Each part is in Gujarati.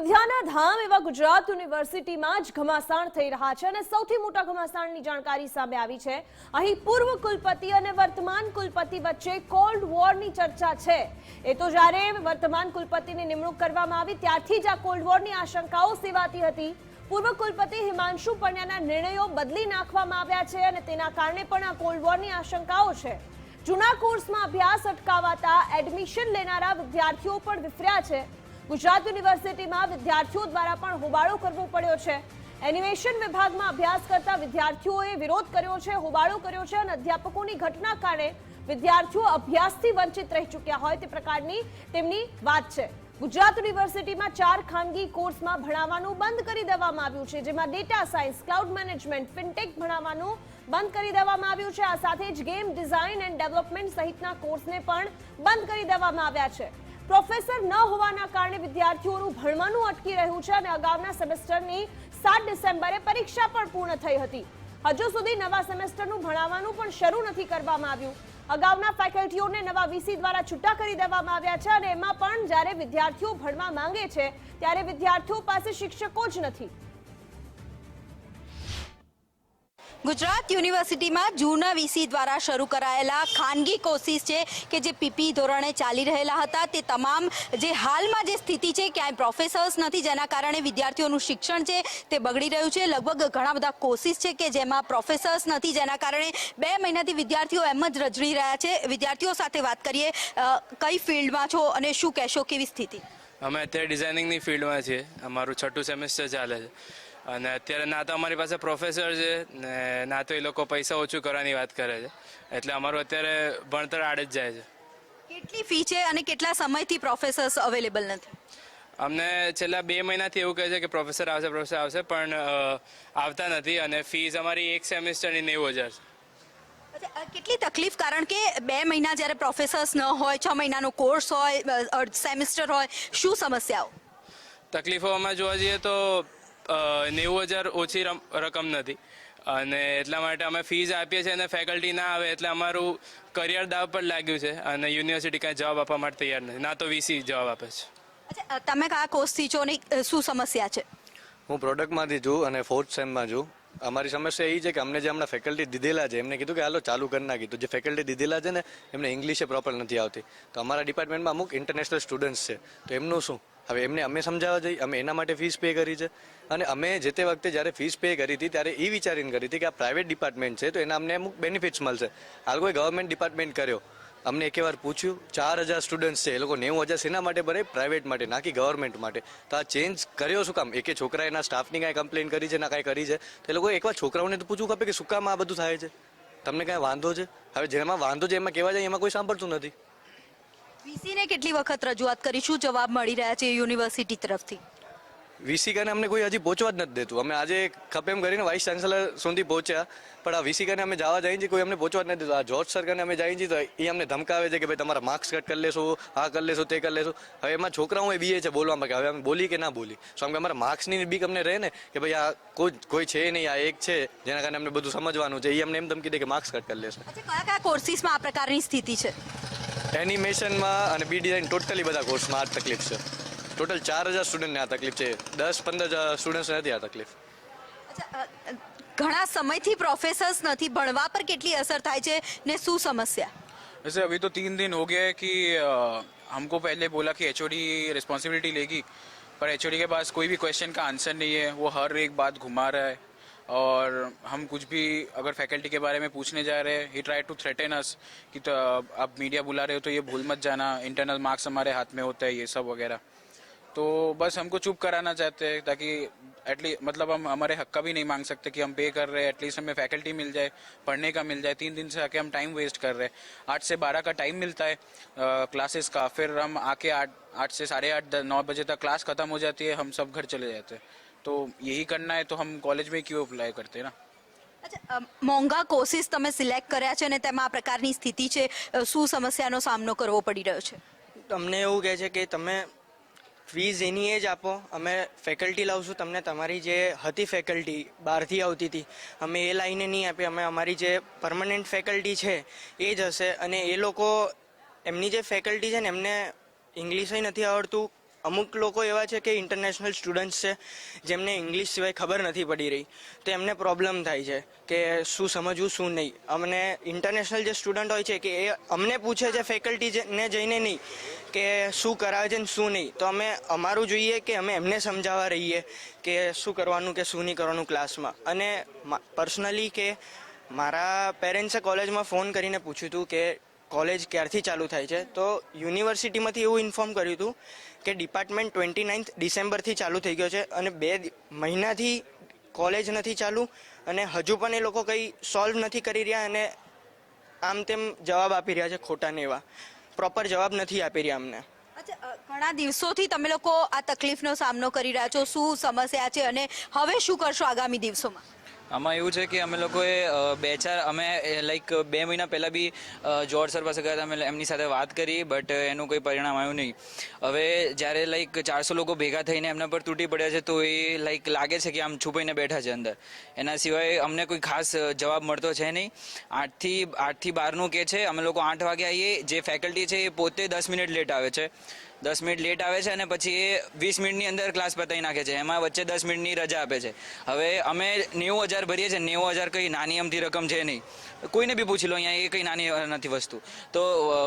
વિદ્યાના ધામ એવા ગુજરાત યુનિવર્સિટીમાં જ ઘમાસાણ થઈ રહ્યા છે અને સૌથી મોટા ઘમાસાણની જાણકારી સામે આવી છે. અહીં પૂર્વ કુલપતિ અને વર્તમાન કુલપતિ વચ્ચે કોલ્ડ વોરની ચર્ચા છે. એ તો જ્યારે વર્તમાન કુલપતિની નિમણૂક કરવામાં આવી, ત્યારથી જ આ કોલ્ડ વોરની આશંકાઓ સેવાતી હતી. પૂર્વ કુલપતિ હિમાંશુ પંડ્યાના નિર્ણયો બદલી નાખવામાં આવ્યા છે અને તેના કારણે પણ આ કોલ્ડ વોરની આશંકાઓ છે. જૂના કોર્સમાં અભ્યાસ અટકાવાતા એડમિશન લેનારા વિદ્યાર્થીઓ પણ વિફર્યા છે. ગુજરાત યુનિવર્સિટીમાં વિદ્યાર્થીઓ દ્વારા પણ હોબાળો કરવો પડ્યો છે. એનિમેશન વિભાગમાં અભ્યાસ કરતા વિદ્યાર્થીઓએ વિરોધ કર્યો છે, હોબાળો કર્યો છે અને અધ્યાપકોની ઘટના કારણે વિદ્યાર્થીઓ અભ્યાસથી વંચિત રહી ચૂક્યા હોય તે પ્રકારની તેમની વાત છે. ગુજરાત યુનિવર્સિટીમાં ચાર ખાનગી કોર્સમાં ભણાવવાનું બંધ કરી દેવામાં આવ્યું છે, જેમાં data science, cloud management, fintech ભણાવવાનું બંધ કરી દેવામાં આવ્યું છે. આ સાથે જ ગેમ ડિઝાઇન એન્ડ ડેવલપમેન્ટ સહિતના કોર્સને પણ બંધ કરી દેવામાં આવ્યા છે. પ્રોફેસર ન હોવાના કારણે વિદ્યાર્થીઓનું ભણવાનું અટકી રહ્યું છે અને અગાઉના સેમેસ્ટરની સાત ડિસેમ્બરે પરીક્ષા પણ પૂર્ણ થઈ હતી. હજુ સુધી નવા સેમેસ્ટરનું ભણાવવાનું પણ શરૂ નથી કરવામાં આવ્યું. અગાઉના ફેકલ્ટીઓને નવા વીસી દ્વારા છૂટા કરી દેવામાં આવ્યા છે અને એમાં પણ જ્યારે વિદ્યાર્થીઓ ભણવા માંગે છે, ત્યારે વિદ્યાર્થીઓ પાસે શિક્ષકો જ નથી. ગુજરાત યુનિવર્સિટીમાં જૂના વીસી દ્વારા શરૂ કરાયેલા ખાનગી કોર્સિસ છે કે જે પીપી ધોરણે ચાલી રહેલા હતા, તે તમામ જે હાલમાં જે સ્થિતિ છે, ક્યાંય પ્રોફેસર્સ નથી, જેના કારણે વિદ્યાર્થીઓનું શિક્ષણ છે, તે બગડી રહ્યું છે. લગભગ ઘણા બધા કોર્સિસ છે કે જેમાં પ્રોફેસર્સ નથી, જેના કારણે બે મહિનાથી વિદ્યાર્થીઓ એમ જ રજડી રહ્યા છે. વિદ્યાર્થીઓ સાથે વાત કરીએ કઈ ફિલ્ડમાં છો અને શું કહેશો, કેવી સ્થિતિ? અમે અત્યારે ડિઝાઇનિંગની ફિલ્ડમાં છીએ. અમારું છઠ્ઠું સેમેસ્ટર ચાલે છે. અને અત્યારે ના તો અમારી પાસે પ્રોફેસર છે ને ના તો એ લોકો પૈસા ઓછું કરવાની વાત કરે છે. એટલે અમારું અત્યારે ભણતર આડે જ જાય છે. કેટલી ફી છે અને કેટલા સમયથી પ્રોફેસર્સ અવેલેબલ નથી? અમને છેલ્લા બે મહિનાથી એવું કહે છે કે પ્રોફેસર આવશે પ્રોફેસર આવશે પણ આવતા નથી અને ફીસ અમારી એક સેમેસ્ટરની નેવું હજાર છે. કેટલી તકલીફ? કારણ કે બે મહિના જ્યારે પ્રોફેસર્સ ન હોય છ મહિનાનો કોર્સ હોય સેમિસ્ટર હોય શું સમસ્યાઓ? તકલીફોમાં જોવા જઈએ તો નેવું હજાર ઓછી રમ- રકમ નથી. અને એટલા માટે અમે ફીઝ આપીએ છીએ અને ફેકલ્ટી ના આવે એટલે અમારું કરિયર દાવ પર લાગ્યું છે અને યુનિવર્સિટી કાંઈ જવાબ આપવા માટે તૈયાર નથી. ના તો વીસી જવાબ આપે છે. તમે કયા કોર્સથી છો ને શું સમસ્યા છે? હું પ્રોડક્ટમાંથી છું અને ફોર્થ સેમમાં છું. અમારી સમસ્યા એ છે કે અમને જે હમણાં ફેકલ્ટી દીધેલા છે એમને કીધું કે હાલો ચાલુ કરી નાખી. તો જે ફેકલ્ટી દીધેલા છે ને એમને ઇંગ્લિશે પ્રોપર નથી આવતી. તો અમારા ડિપાર્ટમેન્ટમાં અમુક ઇન્ટરનેશનલ સ્ટુડન્ટ્સ છે. તો એમનું શું? હવે એમને અમે સમજાવવા જઈએ અમે એના માટે ફીસ પે કરી છે. અને અમે જે તે વખતે જ્યારે ફીસ પે કરી હતી, ત્યારે એ વિચારીને કરી હતી કે આ પ્રાઇવેટ ડિપાર્ટમેન્ટ છે, તો એના અમને અમુક બેનિફિટ્સ મળશે. હાલ કોઈ ગવર્મેન્ટ ડિપાર્ટમેન્ટ કર્યો. અમને એક વાર પૂછ્યું, ચાર હજાર સ્ટુડન્ટ્સ છે, એ લોકો નેવું હજાર શેના માટે ભરે? પ્રાઇવેટ માટે, ના કે ગવર્મેન્ટ માટે. તો આ ચેન્જ કર્યો શું કામ? એકે છોકરા એના સ્ટાફની કાંઈ કમ્પ્લેન કરી છે, ના કાંઈ કરી છે? તો એ લોકો એકવાર છોકરાઓને તો પૂછવું ખપે કે શું કામ આ બધું થાય છે? તમને કાંઈ વાંધો છે? હવે જેમાં વાંધો છે, એમાં કહેવા જાય, એમાં કોઈ સાંભળતું નથી. વીસીને કેટલી વખત રજૂઆત કરી? શું જવાબ મળી રહ્યા છે યુનિવર્સિટી તરફથી? વીસી કાને અમને કોઈ હજી પહોંચવા જ નથી દેતું. અમે આજે ખપેમ કરીને વાઇસ ચાન્સેલર સુધી પહોંચ્યા. પણ આ વીસી કાને અમે જવા જઈએ છીએ કોઈ અમને પહોંચવા જ નથી દેતું. આ જોર્જ સર કાને અમે જઈએ છીએ તો એ અમને ધમકાવે છે કે ભાઈ તમારા માર્ક્સ કટ કરી લેશો આ કરી લેશો તે કરી લેશો. હવે એમાં છોકરાઓ એ બીએ છે બોલવામાં કે હવે અમે બોલી કે ના બોલી. સો કે અમારા માર્ક્સની બીક અમને રહે ને કે ભાઈ આ કોઈ કોઈ છે નહીં આ એક છે જેના કારણે અમને બધું સમજવાનું છે. એ અમને એમ ધમકી દે કે માર્ક્સ કટ કરી લેશે. કયા કયા કોર્સિસમાં આ પ્રકારની સ્થિતિ છે? એનિમેશનમાં અને બી ડિઝાઇન ટોટલી બધા કોર્સમાં આ જ તકલીફ છે ટોટલ ચાર હજાર સ્ટુડન્ટને આ તકલીફ છે દસ પંદર સ્ટુડન્ટ્સને નથી આ તકલીફ અચ્છા, અ, ઘણા સમયથી પ્રોફેસર્સ નથી ભણવા પર કેટલી અસર થાય છે ને શું સમસ્યા वैसे अभी तो तीन दिन हो गया है कि अ, हमको पहले बोला कि एच रिस्पॉन्सिबिलिटी लेगी पर एच के पास कोई भी क्वेश्चन का आंसर नहीं है वो हर एक बात घुमा रहा है और हम कुछ भी अगर फैकल्टी के बारे में पूछने जा रहे हैं he try to threaten us कि तो आप मीडिया बुला रहे हो तो ये भूल मत जाना इंटरनल मार्क्स हमारे हाथ में होता है, ये सब वगैरह। तो बस हमको चुप कराना चाहते हैं ताकि एटलीस्ट मतलब हम, हमारे हक का भी नहीं मांग सकते कि हम पे कर रहे हैं एटलीस्ट हमें फैकल्टी मिल जाए, पढ़ने का मिल जाए, तीन दिन से आके हम टाइम वेस्ट कर रहे हैं। आठ से बारह का टाइम मिलता है क्लासेस का, फिर हम आके आठ आठ से साढ़े आठ नौ बजे तक क्लास खत्म हो जाती है, हम सब घर चले जाते हैं। तो यही करना है तो हम कॉलेज में क्यों अप्लाई करते हैं ना અચ્છા અ, મોંઘા કોર્સિસ તમે સિલેક્ટ કર્યા છે અને તેમાં આ પ્રકારની સ્થિતિ છે અ, શું સમસ્યાનો સામનો કરવો પડી રહ્યો છે અમને એવું કહે છે કે તમે ફીઝ એની એ જ આપો અમે ફેકલ્ટી લાવશું તમને તમારી જે હતી ફેકલ્ટી બહારથી આવતી હતી અમે એ લાઈને નહીં આપી અમે અમારી જે પરમનન્ટ ફેકલ્ટી છે એ જ હશે અને એ લોકો એમની જે ફેકલ્ટી છે ને એમને ઇંગ્લિશે નથી આવડતું અમુક લોકો એવા છે કે ઇન્ટરનેશનલ સ્ટુડન્ટ્સ છે, જેમને ઇંગ્લિશ સિવાય ખબર નથી પડી રહી. તો એમને પ્રોબ્લેમ થાય છે કે શું સમજવું, શું નહીં. અમને ઇન્ટરનેશનલ જે સ્ટુડન્ટ હોય છે કે એ અમને પૂછે છે ફેકલ્ટીને જઈને નહીં કે શું કરાવે છે ને શું નહીં. તો અમે અમારું જોઈએ કે અમે એમને સમજાવવા રહીએ કે શું કરવાનું કે શું નહીં કરવાનું ક્લાસમાં અને પર્સનલી કે મારા પેરેન્ટ્સે કોલેજમાં ફોન કરીને પૂછ્યું હતું કે કોલેજ ક્યારથી ચાલુ થાય છે? તો યુનિવર્સિટીમાંથી એવું ઇન્ફોર્મ કર્યું હતું કે ડિપાર્ટમેન્ટ ટ્વેન્ટી નાઇન્થ ડિસેમ્બરથી ચાલુ થઈ ગયો છે અને બે મહિનાથી કોલેજ નથી ચાલુ અને હજુ પણ એ લોકો કંઈ સોલ્વ નથી કરી રહ્યા અને આમ તેમ જવાબ આપી રહ્યા છે ખોટા ને એવા. પ્રોપર જવાબ નથી આપી રહ્યા અમને. ઘણા દિવસોથી તમે લોકો આ તકલીફનો સામનો કરી રહ્યા છો, શું સમસ્યા છે અને હવે શું કરશો આગામી દિવસોમાં? આમાં એવું છે કે અમે લોકોએ બે ચાર, અમે લાઈક બે મહિના પહેલાં બી જોર્જ સર પાસે ગયા હતા, અમે એમની સાથે વાત કરી, બટ એનું કોઈ પરિણામ આવ્યું નહીં. હવે જ્યારે લાઈક ચારસો લોકો ભેગા થઈને એમના પર તૂટી પડ્યા છે, તો એ લાઈક લાગે છે કે આમ છુપાઈને બેઠા છે અંદર. એના સિવાય અમને કોઈ ખાસ જવાબ મળતો છે નહીં. આઠથી આઠથી બારનું કે છે, અમે લોકો આઠ વાગે આવીએ, જે ફેકલ્ટી છે એ પોતે દસ મિનિટ લેટ આવે છે. દસ મિનિટ લેટ આવે છે અને પછી એ વીસ મિનિટની અંદર ક્લાસ પતાવી નાખે છે. એમાં વચ્ચે દસ મિનિટની રજા આપે છે. હવે અમે નેવું હજાર ભરીએ છીએ. નેવું હજાર કંઈ નાની અમથી રકમ છે નહીં. કોઈને બી પૂછી લો, અહીંયા એ કંઈ નાની નથી વસ્તુ. તો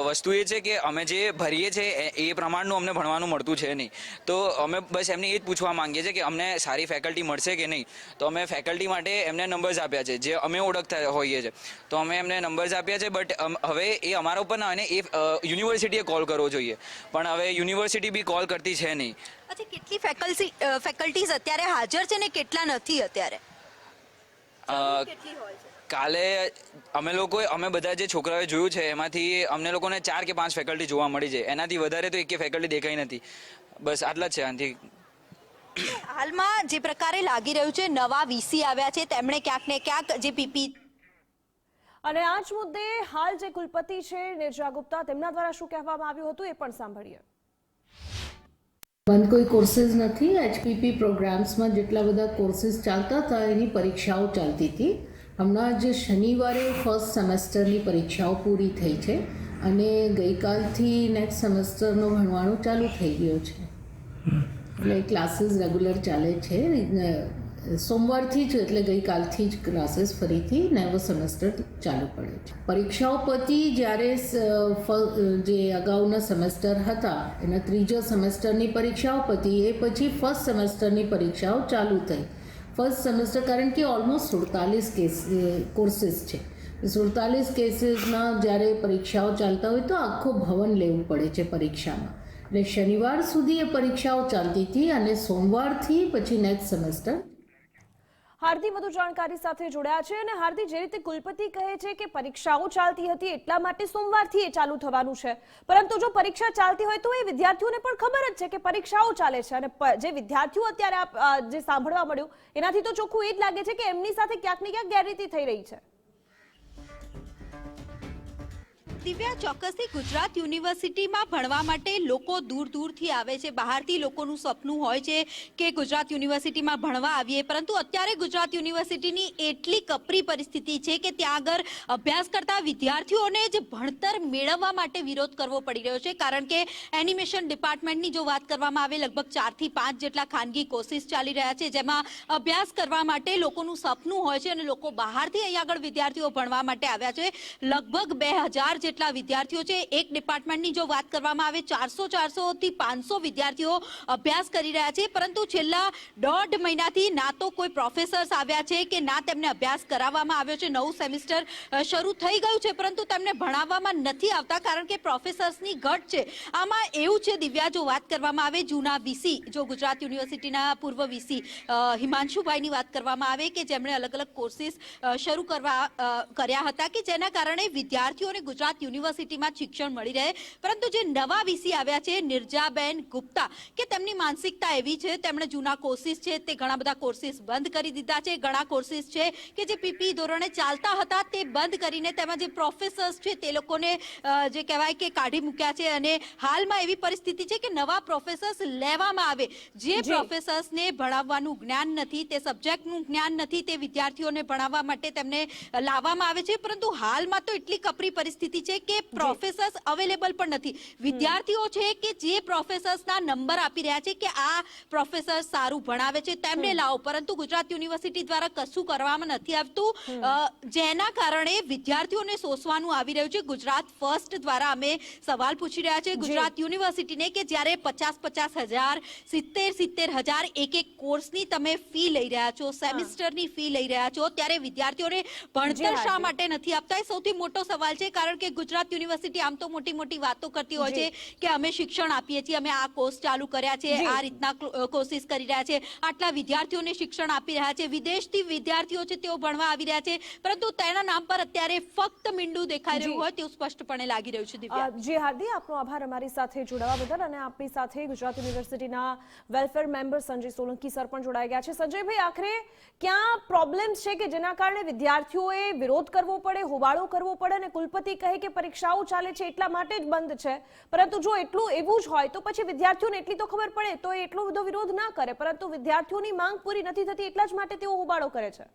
વસ્તુ એ છે કે અમે જે ભરીએ છીએ એ- પ્રમાણનું અમને ભણવાનું મળતું છે નહીં. તો અમે બસ એમને એ જ પૂછવા માંગીએ છીએ કે અમને સારી ફેકલ્ટી મળશે કે નહીં? તો અમે ફેકલ્ટી માટે એમને નંબર્સ આપ્યા છે, જે અમે ઓળખતા હોઈએ છીએ. તો અમે એમને નંબર્સ આપ્યા છે બટ હવે એ અમારા ઉપર ના હોય ને, એ યુનિવર્સિટીએ કોલ કરવો જોઈએ. પણ હવે યુનિવર્સિટી બી કોલ કરતી છે નહીં. અચ્છા કેટલી ફેકલ્ટી ફેકલ્ટીઝ અત્યારે હાજર છે ને કેટલા નથી અત્યારે? અ, કેટલી હોય છે? કાલે અમે લોકોએ અમે બધા જે છોકરાઓએ જોયું છે એમાંથી અમને લોકોને ચાર કે પાંચ ફેકલ્ટી જોવા મળી છે. એનાથી વધારે તો એકે ફેકલ્ટી દેખાઈ નથી. બસ આટલા જ છે આનાથી. હાલમાં જે પ્રકારે લાગી રહ્યું છે નવા વીસી આવ્યા છે તેમણે ક્યાંક ને ક્યાંક જે પીપી અને આ જ મુદ્દે હાલ જે કુલપતિ છે નિર્જા ગુપ્તા તેમના દ્વારા શું કહેવામાં આવ્યું હતું એ પણ સાંભળીએ. બંધ કોઈ કોર્સીસ નથી. એચપીપી પ્રોગ્રામ્સમાં જેટલા બધા કોર્સીસ ચાલતા હતા એની પરીક્ષાઓ ચાલતી હતી. હમણાં જ શનિવારે ફર્સ્ટ સેમેસ્ટરની પરીક્ષાઓ પૂરી થઈ છે અને ગઈકાલથી નેક્સ્ટ સેમેસ્ટરનું ભણવાનું ચાલુ થઈ ગયું છે. એટલે ક્લાસીસ રેગ્યુલર ચાલે છે. સોમવારથી જ એટલે ગઈકાલથી જ ક્લાસીસ ફરીથી નવો સેમેસ્ટર ચાલુ પડે છે. પરીક્ષાઓ પતી જ્યારે જે અગાઉના સેમેસ્ટર હતા, એના ત્રીજા સેમેસ્ટરની પરીક્ષાઓ પતી, એ પછી ફર્સ્ટ સેમેસ્ટરની પરીક્ષાઓ ચાલુ થઈ. ફર્સ્ટ સેમેસ્ટર કારણ કે ઓલમોસ્ટ સુડતાલીસ કેસ કોર્સીસ છે. સુડતાલીસ કેસીસમાં જ્યારે પરીક્ષાઓ ચાલતા હોય તો આખો ભવન લેવું પડે છે પરીક્ષામાં. એટલે શનિવાર સુધી એ પરીક્ષાઓ ચાલતી હતી અને સોમવારથી પછી નેક્સ્ટ સેમેસ્ટર હાર્દી વધુ જાણકારી સાથે જોડાયા છે અને હાર્દિક, જે રીતે કુલપતિ કહે છે કે પરીક્ષાઓ ચાલતી હતી એટલા માટે સોમવારથી એ ચાલુ થવાનું છે. પરંતુ જો પરીક્ષા ચાલતી હોય તો એ વિદ્યાર્થીઓને પણ ખબર જ છે કે પરીક્ષાઓ ચાલે છે અને જે વિદ્યાર્થીઓ અત્યારે જે સાંભળવા મળ્યું, એનાથી તો ચોખ્ખું એ જ લાગે છે કે એમની સાથે ક્યાંક ને ક્યાંક ગેરરીતિ થઈ રહી છે. દિવ્યા ચોક્કસથી ગુજરાત યુનિવર્સિટીમાં ભણવા માટે લોકો દૂર દૂરથી આવે છે. બહારથી લોકોનું સપનું હોય છે કે ગુજરાત યુનિવર્સિટીમાં ભણવા આવીએ. પરંતુ અત્યારે ગુજરાત યુનિવર્સિટીની એટલી કપરી પરિસ્થિતિ છે કે ત્યાં આગળ અભ્યાસ કરતા વિદ્યાર્થીઓને જ ભણતર મેળવવા માટે વિરોધ કરવો પડી રહ્યો છે. કારણ કે એનિમેશન ડિપાર્ટમેન્ટની જો વાત કરવામાં આવે, લગભગ ચારથી પાંચ જેટલા ખાનગી કોર્સિસ ચાલી રહ્યા છે, જેમાં અભ્યાસ કરવા માટે લોકોનું સપનું હોય છે અને લોકો બહારથી અહીંયા આગળ વિદ્યાર્થીઓ ભણવા માટે આવ્યા છે. લગભગ બે હજાર જેટલા વિદ્યાર્થીઓ છે, એક ડિપાર્ટમેન્ટની જો વાત કરવામાં આવે, ચારસો ચારસો થી પાંચસો વિદ્યાર્થીઓ અભ્યાસ કરી રહ્યા છે. પરંતુ છેલ્લા દોઢ મહિનાથી ના તો કોઈ પ્રોફેસર્સ આવ્યા છે કે ના તેમને અભ્યાસ કરાવવામાં આવ્યો છે. નવું સેમિસ્ટર શરૂ થઈ ગયું છે, પરંતુ તેમને ભણાવવામાં નથી આવતા કારણ કે પ્રોફેસર્સની ઘટ છે. આમાં એવું છે, દિવ્યા, જો વાત કરવામાં આવે, જૂના વીસી, જો ગુજરાત યુનિવર્સિટીના પૂર્વ વીસી હિમાંશુભાઈની વાત કરવામાં આવે કે જેમણે અલગ અલગ કોર્સિસ શરૂ કરવા કર્યા હતા કે જેના કારણે વિદ્યાર્થીઓને ગુજરાત યુનિવર્સિટીમાં શિક્ષણ મળી રહે. પરંતુ જે નવા વીસી આવ્યા છે નિર્જાબેન ગુપ્તા કે તેમની માનસિકતા એવી છે તેમણે જૂના કોર્સિસ છે તે ઘણા બધા કોર્સિસ બંધ કરી દીધા છે. ઘણા કોર્સિસ છે કે જે પીપી ધોરણે ચાલતા હતા તે બંધ કરીને તેમાં જે પ્રોફેસર્સ છે તે લોકોને જે કહેવાય કે કાઢી મૂક્યા છે. અને હાલમાં એવી પરિસ્થિતિ છે કે નવા પ્રોફેસર્સ લેવામાં આવે. જે. પ્રોફેસર્સને ભણાવવાનું જ્ઞાન નથી તે સબ્જેક્ટનું જ્ઞાન નથી તે વિદ્યાર્થીઓને ભણાવવા માટે તેમને લાવવામાં આવે છે. પરંતુ હાલમાં તો એટલી કપરી પરિસ્થિતિ છે છે કે પ્રોફેસર્સ અવેલેબલ પણ નથી. વિદ્યાર્થીઓ છે કે જે પ્રોફેસર્સના નંબર આપી રહ્યા છે કે આ પ્રોફેસર સારું ભણાવે છે તેમને લાવો. પરંતુ ગુજરાત યુનિવર્સિટી દ્વારા કશું કરવામાં નથી આવતું. જેના કારણે વિદ્યાર્થીઓને સોસવાનું આવી રહ્યું છે. ગુજરાત ફર્સ્ટ દ્વારા અમે સવાલ પૂછી રહ્યા છે. ગુજરાત યુનિવર્સિટીને કે જ્યારે પચાસ પચાસ હજાર સિત્તેર સિત્તેર હજાર એક એક કોર્સની તમે ફી લઈ રહ્યા છો સેમિસ્ટરની ફી લઈ રહ્યા છો ત્યારે વિદ્યાર્થીઓને ભણતર શા માટે નથી આપતા? એ સૌથી મોટો સવાલ છે કારણ કે ગુજરાત યુનિવર્સિટી આમ તો મોટી મોટી વાતો કરતી હોય છે કે અમે શિક્ષણ આપીએ છીએ અમે આ કોર્સ ચાલુ કર્યા છે આ રીતના કોશિશ કરી રહ્યા છે આટલા વિદ્યાર્થીઓને શિક્ષણ આપી રહ્યા છે વિદેશથી વિદ્યાર્થીઓ છે તેઓ ભણવા આવી રહ્યા છે પરંતુ તેના નામ પર અત્યારે ફક્ત મીંડું દેખાઈ રહ્યું હોય તેવું સ્પષ્ટપણે લાગી રહ્યું છે દિવ્યા. જી હાર્દિક આપનો આભાર અમારી સાથે જોડાવા બદલ અને આપણી સાથે ગુજરાત યુનિવર્સિટીના welfare member Sanjay Solanki sir પણ જોડાઈ ગયા છે. સંજયભાઈ આખરે ક્યાં પ્રોબ્લેમ્સ છે કે જેના કારણે વિદ્યાર્થીઓએ વિરોધ કરવો પડે હોબાળો કરવો પડે અને કુલપતિ કહે કે પરીક્ષાઓ ચાલે છે એટલા માટે જ બંધ છે. પરંતુ જો એટલું એવું જ હોય તો પછી વિદ્યાર્થીઓને એટલી તો ખબર પડે તો એટલો બધો વિરોધ ના કરે. પરંતુ વિદ્યાર્થીઓની માંગ પૂરી નથી થતી એટલા જ માટે તેઓ હોબાળો કરે છે.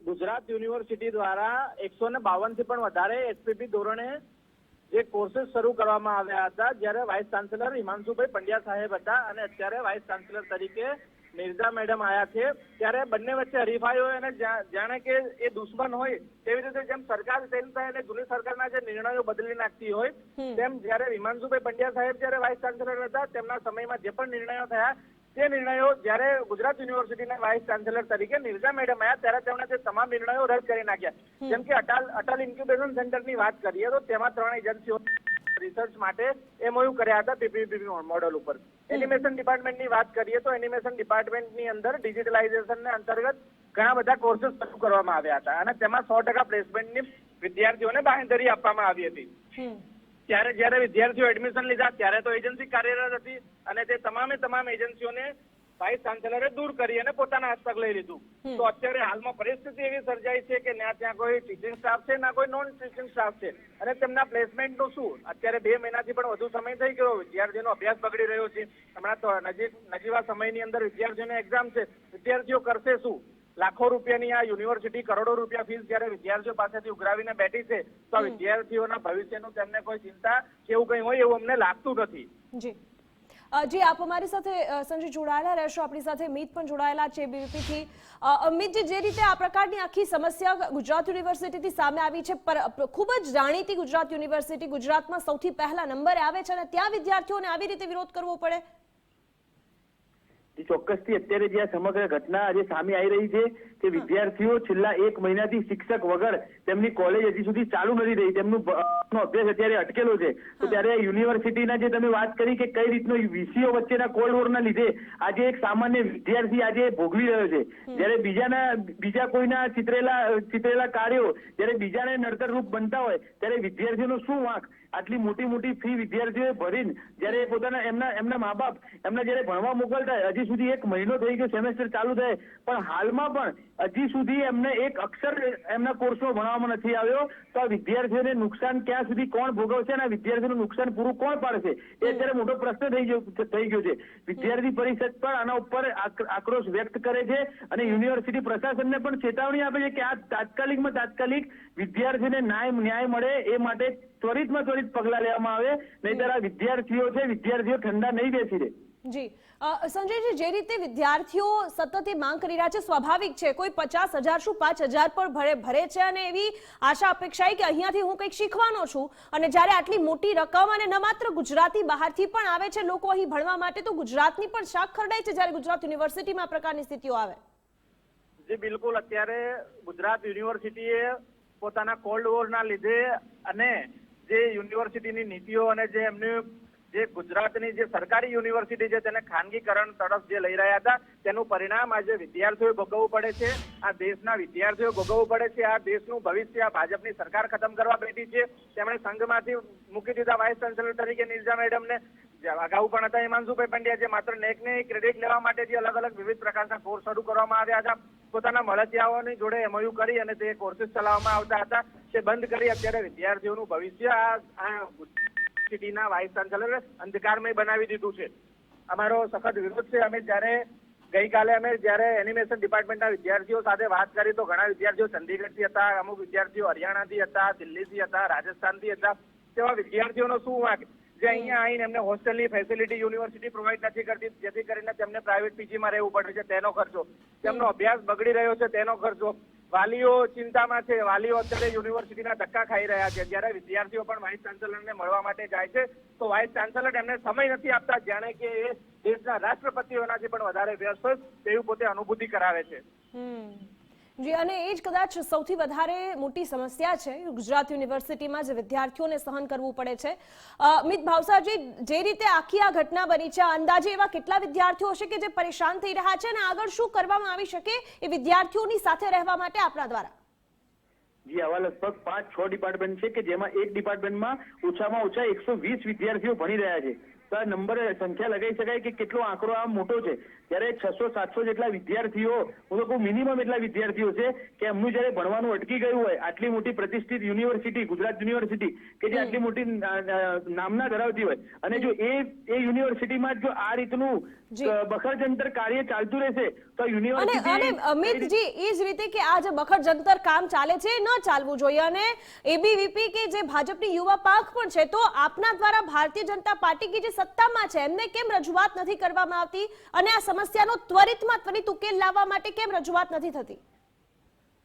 ગુજરાત યુનિવર્સિટી દ્વારા એકસો ને બાવનથી પણ વધારે એસપીપી ધોરણે જે કોર્सेस શરૂ કરવામાં આવ્યા હતા, જ્યારે વાઇસ ચાન્સેલર હિમાંશુભાઈ પંડ્યા સાહેબ હતા અને અત્યારે વાઇસ ચાન્સેલર તરીકે નિર્જા મેડમ આયા છે ત્યારે બંને વચ્ચે હરીફાઈ હોય અને જાણે કે એ દુશ્મન હોય તેવી રીતે જેમ સરકાર થાય અને જૂની સરકારના જે નિર્ણયો બદલી નાખતી હોય તેમ જ્યારે વિમાનસુભાઈ પંડ્યા સાહેબ જ્યારે વાઇસ ચાન્સેલર હતા તેમના સમયમાં જે પણ નિર્ણયો થયા તે નિર્ણયો જ્યારે ગુજરાત યુનિવર્સિટીના વાઇસ ચાન્સેલર તરીકે નિર્જા મેડમ આવ્યા ત્યારે તેમણે તે તમામ નિર્ણયો રદ કરી નાખ્યા. જેમ કે અટલ અટલ ઇન્ક્યુબેશન સેન્ટરની વાત કરીએ તો તેમાં ત્રણ એજન્સીઓ રિસર્ચ માટે એમઓયુ કર્યા હતા પીપીપી મોડલ ઉપર. એનિમેશન ડિપાર્ટમેન્ટની વાત કરીએ તો એનિમેશન ડિપાર્ટમેન્ટની અંદર ડિજિટલાઇઝેશનને અંતર્ગત ઘણા બધા કોર્सेस શરૂ કરવામાં આવ્યા હતા. અને તેમાં સો ટકા પ્લેસમેન્ટની વિદ્યાર્થીઓને બાંહેધરી આપવામાં આવી હતી. ત્યારે જ્યારે વિદ્યાર્થીઓ એડમિશન લીધા ત્યારે તો એજન્સી કાર્યરત હતી અને તે તમામે તમામ એજન્સીઓને વાઇસ ચાન્સેલરે દૂર કરી અને પોતાના હસ્તક લઈ લીધું. તો અત્યારે હાલમાં પરિસ્થિતિ એવી સર્જાઈ છે કે ના ત્યાં કોઈ ટીચિંગ સ્ટાફ છે ના કોઈ નોન ટીચિંગ સ્ટાફ છે. અને તેમના પ્લેસમેન્ટનું શું? અત્યારે બે મહિનાથી પણ વધુ સમય થઈ ગયો. વિદ્યાર્થીઓનો અભ્યાસ બગડી રહ્યો છે. હમણાં તો નજીક નજીવા સમયની અંદર વિદ્યાર્થીઓને એક્ઝામ છે. વિદ્યાર્થીઓ કરશે શું? લાખો રૂપિયાની આ યુનિવર્સિટી કરોડો રૂપિયા ફીસ જ્યારે વિદ્યાર્થીઓ પાસેથી ઉઘરાવીને બેઠી છે તો વિદ્યાર્થીઓના ભવિષ્યનું તેમને કોઈ ચિંતા કે એવું કંઈ હોય એવું અમને લાગતું નથી. જી, આપ અમારી સાથે સંજય જોડાયેલા રહેશો. આપણી સાથે મિત પણ જોડાયેલા છે બીવીપીથી. મિત જે રીતે આ પ્રકારની આખી સમસ્યા ગુજરાત યુનિવર્સિટીથી સામે આવી છે ખૂબ જ જાણીતી ગુજરાત યુનિવર્સિટી ગુજરાતમાં સૌથી પહેલા નંબરે આવે છે અને ત્યાં વિદ્યાર્થીઓને આવી રીતે વિરોધ કરવો પડે? ચોક્કસથી અત્યારે જે આ સમગ્ર ઘટના આજે સામે આવી રહી છે કે વિદ્યાર્થીઓ છેલ્લા એક મહિનાથી શિક્ષક વગર તેમની કોલેજ હજી સુધી ચાલુ નથી રહી. તેમનું અભ્યાસ અત્યારે અટકેલો છે. તો ત્યારે યુનિવર્સિટીના જે તમે વાત કરી કે કઈ રીતનો વીસીઓ વચ્ચેના કોલ્ડ વોરના લીધે આજે એક સામાન્ય વિદ્યાર્થી આજે ભોગવી રહ્યો છે. જ્યારે બીજાના બીજા કોઈના ચિતરેલા ચિતરેલા કાર્યો જ્યારે બીજાને નડતરરૂપ બનતા હોય ત્યારે વિદ્યાર્થીઓનો શું વાંક? આટલી મોટી મોટી ફી વિદ્યાર્થીઓએ ભરીને જ્યારે પોતાના એમના એમના મા બાપ એમને જ્યારે ભણવા મોકલતા હજી સુધી એક મહિનો થઈ ગયો સેમેસ્ટર ચાલુ થાય. પણ હાલમાં પણ હજી સુધી એમને એક અક્ષર એમના કોર્સમાં ભણવામાં નથી આવ્યો. તો આ વિદ્યાર્થીઓને નુકસાન ક્યાં સુધી કોણ ભોગવશે અને વિદ્યાર્થીઓનું નુકસાન પૂરું કોણ પાડશે? એ અત્યારે મોટો પ્રશ્ન થઈ ગયો થઈ ગયો છે. વિદ્યાર્થી પરિષદ પણ આના ઉપર આક- આક્રોશ વ્યક્ત કરે છે અને યુનિવર્સિટી પ્રશાસનને પણ ચેતવણી આપે છે કે આ તાત્કાલિકમાં તાત્કાલિક વિદ્યાર્થીને ન્યાય ન્યાય મળે એ માટે ત્વરિતમાં ત્વરિત પગલાં લેવામાં આવે. નહીતર આ વિદ્યાર્થીઓ છે, વિદ્યાર્થીઓ ઠંડા નહીં બેસી રહે. જી. સંજયજી, જે રીતે વિદ્યાર્થીઓ સતત એ માંગ કરી રહ્યા છે, સ્વાભાવિક છે. કોઈ પચાસ હજાર શું પાંચ હજાર પણ ભરે ભરે છે અને એવી આશા અપેક્ષાએ કે અહીંયાથી હું કંઈક શીખવાનો છું. અને જ્યારે આટલી મોટી રકમ અને ન માત્ર ગુજરાતી બહારથી પણ આવે છે, લોકો અહીં ભણવા માટે, તો ગુજરાતની પણ શાક ખરડાય છે જ્યારે ગુજરાત યુનિવર્સિટીમાં આ પ્રકારની સ્થિતિઓ આવે. જી, બિલકુલ. અત્યારે ગુજરાત યુનિવર્સિટીએ પોતાના કોલ્ડ વોરના લીધે અને જે યુનિવર્સિટીની નીતિઓ અને જે એમની જે ગુજરાતની જે સરકારી યુનિવર્સિટી છે, તેને ખાનગીકરણ તરફ જે લઈ રહ્યા હતા, તેનું પરિણામ આજે વિદ્યાર્થીઓએ ભોગવવું પડે છે. આ દેશના વિદ્યાર્થીઓએ ભોગવવું પડે છે. આ દેશનું ભવિષ્ય, આ ભાજપની સરકાર ખતમ કરવા બેઠી છે. તેમણે સંઘમાંથી મૂકી દીધા વાઇસ ચાન્સેલર તરીકે નિર્જા મેડમને. અગાઉ પણ હતા હિમાંશુભાઈ પંડ્યા, જે માત્ર નેકને ક્રેડિટ લેવા માટે જે અલગ અલગ વિવિધ પ્રકારના કોર્સ શરૂ કરવામાં આવ્યા હતા. પોતાના મળતિયાઓની જોડે એમઓયુ કરી અને તે કોર્સીસ ચલાવવામાં આવતા હતા. તે બંધ કરી અત્યારે વિદ્યાર્થીઓનું ભવિષ્ય આ યુનિવર્સિટીના વાઇસ ચાન્સેલરે અંધકારમય બનાવી દીધું છે. અમારો સખત વિરોધ છે. અમે જ્યારે ગઈકાલે અમે જ્યારે એનિમેશન ડિપાર્ટમેન્ટના વિદ્યાર્થીઓ સાથે વાત કરી તો ઘણા વિદ્યાર્થીઓ ચંદીગઢથી હતા, અમુક વિદ્યાર્થીઓ હરિયાણાથી હતા, દિલ્હીથી હતા, રાજસ્થાનથી હતા તેવા વિદ્યાર્થીઓનો શું વાંક? જે અહીંયા આવીને એમને હોસ્ટેલની ફેસિલિટી યુનિવર્સિટી પ્રોવાઈડ નથી કરતી, જેથી કરીને તેમને પ્રાઇવેટ પીજીમાં રહેવું પડે છે. તેનો ખર્ચો. તેમનો અભ્યાસ બગડી રહ્યો છે. તેનો ખર્ચો. વાલીઓ ચિંતામાં છે. વાલીઓ અત્યારે યુનિવર્સિટીના ધક્કા ખાઈ રહ્યા છે. જ્યારે વિદ્યાર્થીઓ પણ વાઇસ ચાન્સેલરને મળવા માટે જાય છે. તો વાઇસ ચાન્સેલર એમને સમય નથી આપતા. જાણે કે એ દેશના રાષ્ટ્રપતિઓનાથી પણ વધારે વ્યસ્ત હોય તેવું પોતે અનુભૂતિ કરાવે છે. જી, અને એ જ કદાચ સૌથી વધારે મોટી સમસ્યા છે ગુજરાત યુનિવર્સિટીમાં જે વિદ્યાર્થીઓને સહન કરવું પડે છે. મિત ભાવસાજી, જે રીતે આખી આ ઘટના બની છે, અંદાજે એવા કેટલા વિદ્યાર્થીઓ હશે કે જે પરેશાન થઈ રહ્યા છે અને આગળ શું કરવામાં આવી શકે એ વિદ્યાર્થીઓની સાથે રહેવા માટે આપણા દ્વારા? જી, આવા લગભગ પાંચ છ ડિપાર્ટમેન્ટ છે કે જેમાં એક ડિપાર્ટમેન્ટમાં ઓછામાં ઓછા એકસો વીસ વિદ્યાર્થીઓ ભણી રહ્યા છે. તો આ નંબર સંખ્યા લગાવી શકાય કે કેટલો આંકડો આ મોટો છે? ત્યારે છસો સાતસો જેટલા વિદ્યાર્થીઓ હું તો કહું મિનિમમ એટલા વિદ્યાર્થીઓ છે કે એમનું જયારે ભણવાનું અટકી ગયું હોય આટલી મોટી પ્રતિષ્ઠિત યુનિવર્સિટી ગુજરાત યુનિવર્સિટી કે જે આટલી મોટી નામના ધરાવતી હોય અને જો એ એ યુનિવર્સિટીમાં જો આ રીતનું જી. અ, કાર્ય ચાલતું રહેશે તો યુનિવર્સિટી અને અમિતજી એ જ રીતે કે આ જે બખર જંતર કામ ચાલે છે ન ચાલવું જોઈએ. અને એબીવીપી કે જે ભાજપની યુવા પાંખ પણ છે તો આપના દ્વારા ભારતીય જનતા પાર્ટી કે જે સત્તામાં છે એમને કેમ રજૂઆત નથી કરવામાં આવતી? અને આ સમસ્યાનો ત્વરિતમાં ત્વરિત ઉકેલ લાવવા માટે કેમ રજૂઆત નથી થતી?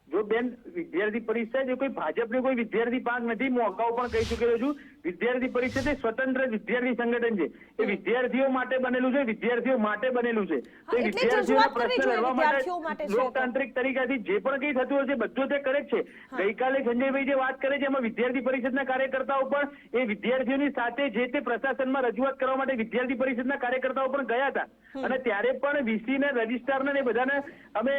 જો બેન વિદ્યાર્થી પરિષદ એ કોઈ ભાજપની કોઈ વિદ્યાર્થી પાંખ નથી હું અગાઉ પણ કહી ચુકેલો છું વિદ્યાર્થી પરિષદ એ સ્વતંત્ર વિદ્યાર્થી સંગઠન છે. એ વિદ્યાર્થીઓ માટે બનેલું છે વિદ્યાર્થીઓ માટે બનેલું છે. તો એ વિદ્યાર્થીઓના રજૂઆત કરવી પ્રશ્ન લડવા માટે. લોકતાંત્રિક તરીકાથી જે પણ કંઈ થતું હશે બધું તે કરે છે. ગઈકાલે સંજયભાઈ જે વાત કરે છે એમાં વિદ્યાર્થી પરિષદના કાર્યકર્તાઓ પણ એ વિદ્યાર્થીઓની સાથે જે તે પ્રશાસનમાં રજૂઆત કરવા માટે વિદ્યાર્થી પરિષદના કાર્યકર્તાઓ પણ ગયા હતા. અને ત્યારે પણ વીસી ને રજિસ્ટ્રાર ને બધાને અમે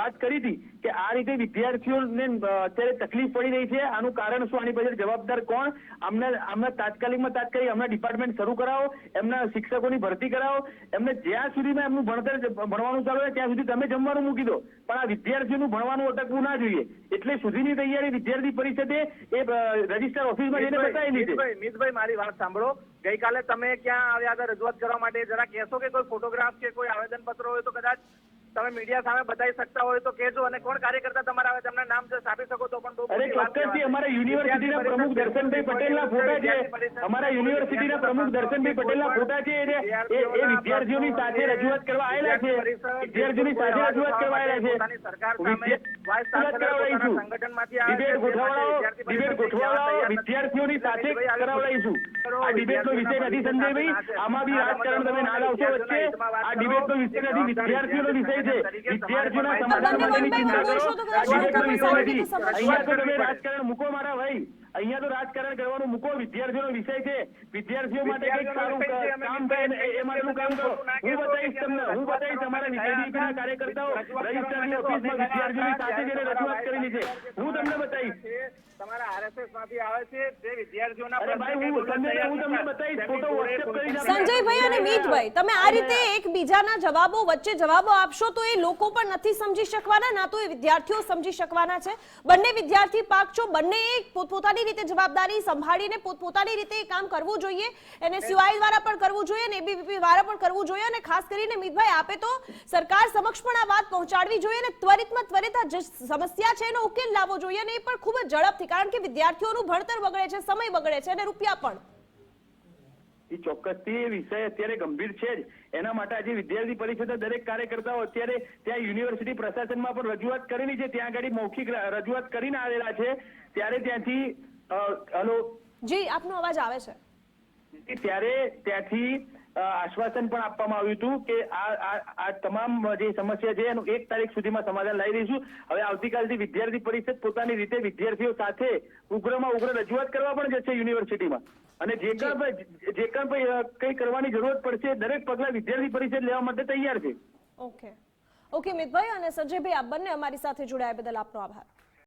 વાત કરી હતી કે આ રીતે વિદ્યાર્થીઓને અત્યારે તકલીફ પડી રહી છે. આનું કારણ શું? આની પાછળ જવાબદાર કોણ? આમને અમને તાત્કાલિકમાં તાત્કાલિક અમને ડિપાર્ટમેન્ટ શરૂ કરાવો એમના શિક્ષકોની ભરતી કરાવો એમને જ્યાં સુધીમાં એમનું ભણતર ભણવાનું ચાલુ હોય ત્યાં સુધી તમે જમવાનું મૂકી દો. પણ આ વિદ્યાર્થીઓનું ભણવાનું અટકવું ના જોઈએ. એટલે સુધીની તૈયારી વિદ્યાર્થી પરિષદે એ રજિસ્ટર ઓફિસમાં જઈને બતાવી મિતભાઈ મિતભાઈ મારી વાત સાંભળો. ગઈકાલે તમે ક્યાં આવ્યા હતા? રજૂઆત કરવા માટે જરા કહેશો કે કોઈ ફોટોગ્રાફ કે કોઈ આવેદન પત્ર હોય તો કદાચ તમે મીડિયા સામે બતાવી શકતા હોય તો કહેજો અને કોણ કાર્યકર્તા તમારા આવે તેમના નામ જો આપી શકો તો પણ બહુ અરે ચોક્કસથી અમારા યુનિવર્સિટીના પ્રમુખ દર્શનભાઈ પટેલના ફોટા છે. અમારા યુનિવર્સિટીના પ્રમુખ દર્શનભાઈ પટેલના ફોટા છે એ એ વિદ્યાર્થીઓની સાથે રજૂઆત કરવા આવેલા છે. વિદ્યાર્થીઓની સાથે રજૂઆત કરવા આવેલા છે. સરકાર સામે વાઇસ વિદ્યા- સંગઠનમાંથી આવે ડિબેટ ગોઠવાડાઓ ડિબેટ ગોઠવાડાઓ વિદ્યાર્થીઓની સાથે કરાવડાવીશું. આ ડિબેટનો વિષય નથી સંજયભાઈ. આમાં બી રાજકારણ તમે ના લાવશો વચ્ચે. આ ડિબેટનો વિષય નથી. વિદ્યાર્થીઓનો વિષય છે. વિદ્યાર્થીઓના સમાધાન માટેની ચિંતા કરો. અહીંયા તો તમે રાજકારણ મૂકો મારા ભાઈ અહીંયા તો રાજકારણ કરવાનું મૂકો વિદ્યાર્થીઓનો વિષય છે. વિદ્યાર્થીઓ માટે કંઈક સારું કામ થાય એ- એ માટેનું કામ કરો. હું બતાવીશ તમને હું બતાવીશ અમારા વિદ્યાર્થીના કાર્યકર્તાઓ રજિસ્ટ્રારની ઓફિસમાં વિદ્યાર્થીઓની સાથે જઈને રજૂઆત કરેલી છે. હું તમને બતાવીશ. તમારા આરએસએસમાંથી આવે છે જે વિદ્યાર્થીઓના અરે ભાઈ હું સંજય હું તમને બતાવીશ ફોટો વોટ્સએપ કરી આપીશ. સંજયભાઈ અને મીતભાઈ તમે આ રીતે એકબીજાના જવાબો વચ્ચે જવાબો આપશો તો એ લોકો પણ નથી સમજી શકવાના ના તો એ વિદ્યાર્થીઓ સમજી શકવાના છે બંને વિદ્યાર્થી પાક છો બંને પોતપોતાની રીતે જવાબદારી સંભાળીને પોતપોતાની રીતે કામ કરવું જોઈએ એને સીવાય દ્વારા પણ કરવું જોઈએ અને એબીવીપી દ્વારા પણ કરવું જોઈએ અને ખાસ કરીને મીતભાઈ આપે તો સરકાર સમક્ષ પણ આ વાત પહોંચાડવી જોઈએ અને ત્વરિતમાં ત્વરિત આ જે સમસ્યા છે એનો ઉકેલ લાવવો જોઈએ અને એ પણ ખૂબ જ ઝડપથી કારણ કે વિદ્યાર્થીઓનું ભણતર બગડે છે સમય બગડે છે અને રૂપિયા પણ. એ ચોક્કસથી એ વિષય અત્યારે ગંભીર છે જ. એના માટે આજે વિદ્યાર્થી પરિષદના દરેક કાર્યકર્તાઓ અત્યારે ત્યાં યુનિવર્સિટી પ્રશાસનમાં પણ રજૂઆત કરેલી છે. ત્યાં આગળ મૌખિક રજૂઆત કરીને આવેલા છે. ત્યારે ત્યાંથી હલો? જી આપનો અવાજ આવે છે. ત્યારે ત્યાંથી આશ્વાસન પણ આપવામાં આવ્યું હતું કે આ આ આ તમામ જે સમસ્યા છે એનું એક તારીખ સુધીમાં સમાધાન લાવી દઈશું. હવે આવતીકાલથી વિદ્યાર્થી પરિષદ પોતાની રીતે વિદ્યાર્થીઓ સાથે ઉગ્રમાં ઉગ્ર રજૂઆત કરવા પણ જશે યુનિવર્સિટીમાં. અને જે પણ- જે કણ ભાઈ કઈ કંઈ કરવાની જરૂરત પડશે દરેક પગલા વિદ્યાર્થી પરિષદ લેવા માટે તૈયાર છે. ઓકે. ઓકે મિતભાઈ અને સંજયભાઈ આપ બંને અમારી સાથે જોડાયા બદલ આપનો આભાર.